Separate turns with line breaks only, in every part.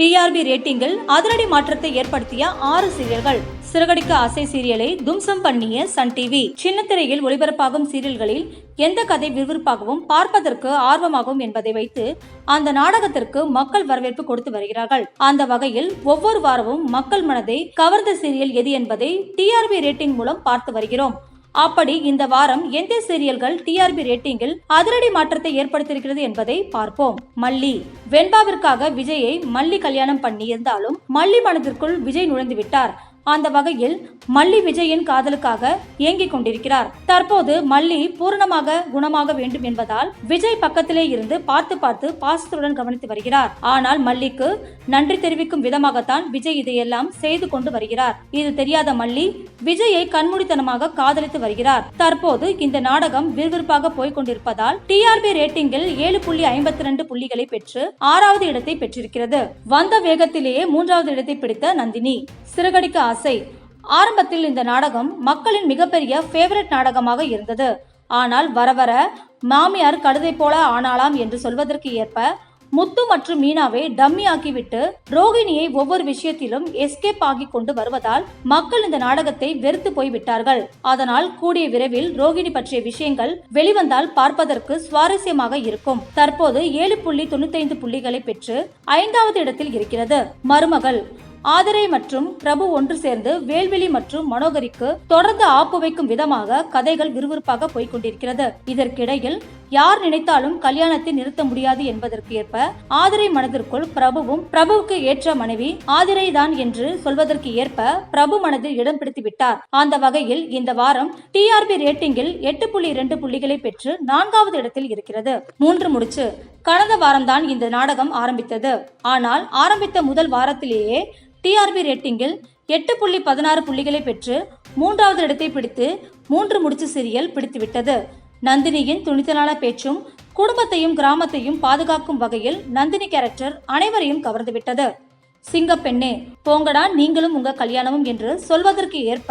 TRP ரேட்டிங்கில் அதிரடி மாற்றத்தை ஏற்படுத்திய ஆறு சீரியல்கள். சிறகடிக்க ஆசை சீரியலை தும்சம் பண்ணிய சன் டிவி. சின்னத்திரையில் ஒளிபரப்பாகும் சீரியல்களில் எந்த கதை விறுவிறுப்பாகவும் பார்ப்பதற்கு ஆர்வமாகும் என்பதை வைத்து அந்த நாடகத்திற்கு மக்கள் வரவேற்பு கொடுத்து வருகிறார்கள். அந்த வகையில் ஒவ்வொரு வாரமும் மக்கள் மனதை கவர்ந்த சீரியல் எது என்பதை டிஆர்பி ரேட்டிங் மூலம் பார்த்து வருகிறோம். அப்படி இந்த வாரம் எந்த சீரியல்கள் டிஆர்பி ரேட்டிங்கில் அதிரடி மாற்றத்தை ஏற்படுத்தியிருக்கிறது என்பதை பார்ப்போம். மல்லி. வெண்பாவிற்காக விஜயை மல்லி கல்யாணம் பண்ணி இருந்தாலும் மல்லி மனதிற்குள் விஜய் நுழைந்து விட்டார் அந்த வகையில் மல்லி விஜயின் காதலுக்காக ஏங்கிக் கொண்டிருக்கிறார். தற்போது மல்லி பூரணமாக குணமாக வேண்டும் என்பதால் விஜய் பக்கத்திலே இருந்து பார்த்து பார்த்து பாசத்துடன் கவனித்து வருகிறார். ஆனால் மல்லிக்கு நன்றி தெரிவிக்கும் விதமாகத்தான் விஜய் இதையெல்லாம் செய்து கொண்டு வருகிறார். இது தெரியாத மல்லி விஜயை கண்மூடித்தனமாக காதலித்து வருகிறார். தற்போது இந்த நாடகம் விறுவிறுப்பாக போய்க் கொண்டிருப்பதால் டிஆர்பி ரேட்டிங்கில் ஏழு புள்ளி ஐம்பத்தி ரெண்டு புள்ளிகளை பெற்று ஆறாவது இடத்தை பெற்றிருக்கிறது. வந்த வேகத்திலேயே மூன்றாவது இடத்தை பிடித்த நந்தினி. சிறகடிக்க ஆசை. ஆரம்பத்தில் இந்த நாடகம் மக்களின் மிகப்பெரிய ஃபேவரட் நாடகமாக இருந்தது. ஆனால் வர வர மாமியார் கழுதை போல ஆனாலாம் என்று சொல்வதற்கு ஏற்ப முத்து மற்றும் மீனாவை டம்மி ஆக்கிவிட்டு ரோகிணியை ஒவ்வொரு விஷயத்திலும் எஸ்கேப் ஆகி கொண்டு வருவதால் மக்கள் இந்த நாடகத்தை வெறுத்து போய் விட்டார்கள் அதனால் கூடிய விரைவில் ரோகிணி பற்றிய விஷயங்கள் வெளிவந்தால் பார்ப்பதற்கு சுவாரஸ்யமாக இருக்கும். தற்போது ஏழு புள்ளி தொண்ணூத்தைந்து புள்ளிகளை பெற்று ஐந்தாவது இடத்தில் இருக்கிறது. மருமகள் ஆதரை மற்றும் பிரபு ஒன்று சேர்ந்து வேல்வெளி மற்றும் மனோகரிக்கு தொடர்ந்து ஆப்பு வைக்கும் விதமாக கதைகள் விறுவிறுப்பாக போய்கொண்டிருக்கிறது. இதற்கிடையில் யார் நினைத்தாலும் கல்யாணத்தை நிறுத்த முடியாது என்பதற்கு ஏற்ப ஆதிரை மனதிற்குள் பிரபுவும் பிரபுவுக்கு ஏற்ற மனைவி ஆதிரை தான் என்று சொல்வதற்கு ஏற்ப பிரபு மனதில் இடம் பிடித்து விட்டார். அந்த வகையில் இந்த வாரம் டிஆர்பி ரேட்டிங்கில் எட்டு புள்ளி இரண்டு புள்ளிகளை பெற்று நான்காவது இடத்தில் இருக்கிறது. மூன்று முடிச்சு. கடந்த வாரம்தான் இந்த நாடகம் ஆரம்பித்தது. ஆனால் ஆரம்பித்த முதல் வாரத்திலேயே டிஆர்பி ரேட்டிங்கில் எட்டு புள்ளி பதினாறு புள்ளிகளை பெற்று மூன்றாவது இடத்தை பிடித்து மூன்று முடிச்சு சீரியல் பிடித்துவிட்டது. நந்தினியின் துணிச்சலான பேச்சும் குடும்பத்தையும் கிராமத்தையும் பாதுகாக்கும் வகையில் நந்தினி கேரக்டர் அனைவரையும் கவர்ந்துவிட்டது. சிங்கப்பெண்ணே போங்கடா நீங்களும் உங்க கல்யாணமும் என்று சொல்வதற்கு ஏற்ப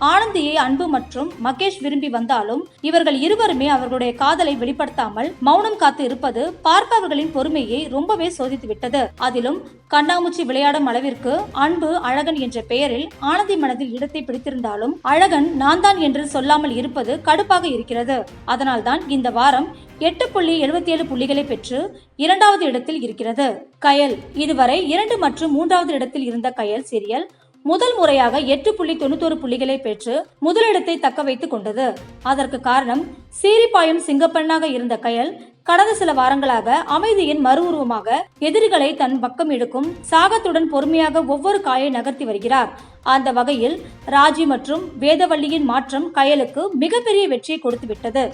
ஆனந்தியை அன்பு மற்றும் மகேஷ் விரும்பி வந்தாலும் இவர்கள் இருவருமே அவர்களுடைய காதலை வெளிப்படுத்தாமல் மௌனம் காத்து இருப்பது பார்ப்பவர்களின் பொறுமையை ரொம்பவே சோதித்து விட்டது அதிலும் கண்ணாமூச்சி விளையாடும் அளவிற்கு அன்பு அழகன் என்ற பெயரில் ஆனந்தி மனதில் இடத்தை பிடித்திருந்தாலும் அழகன் நான் தான் என்று சொல்லாமல் இருப்பது கடுப்பாக இருக்கிறது. அதனால்தான் இந்த வாரம் எட்டு புள்ளி எழுபத்தி ஏழு புள்ளிகளை பெற்று இரண்டாவது இடத்தில் இருக்கிறது. கயல் இதுவரை இரண்டு மற்றும் மூன்றாவது இடத்தில் இருந்த கயல் சீரியல் முதல் முறையாக எட்டு புள்ளி தொண்ணூத்தொரு புள்ளிகளை பெற்று முதலிடத்தை தக்க வைத்துக் கொண்டது. அதற்கு காரணம் சீரிப்பாயும் சிங்கப்பெண்ணாக இருந்த கயல் கடந்த சில வாரங்களாக அமைதியின் மறு உருவமாக எதிரிகளை தன் பக்கம் எடுக்கும் சாகத்துடன் பொறுமையாக ஒவ்வொரு காயை நகர்த்தி வருகிறார். அந்த வகையில் ராஜி மற்றும் வேதவள்ளியின் மாற்றம் கயலுக்கு மிகப்பெரிய வெற்றியை கொடுத்துவிட்டது.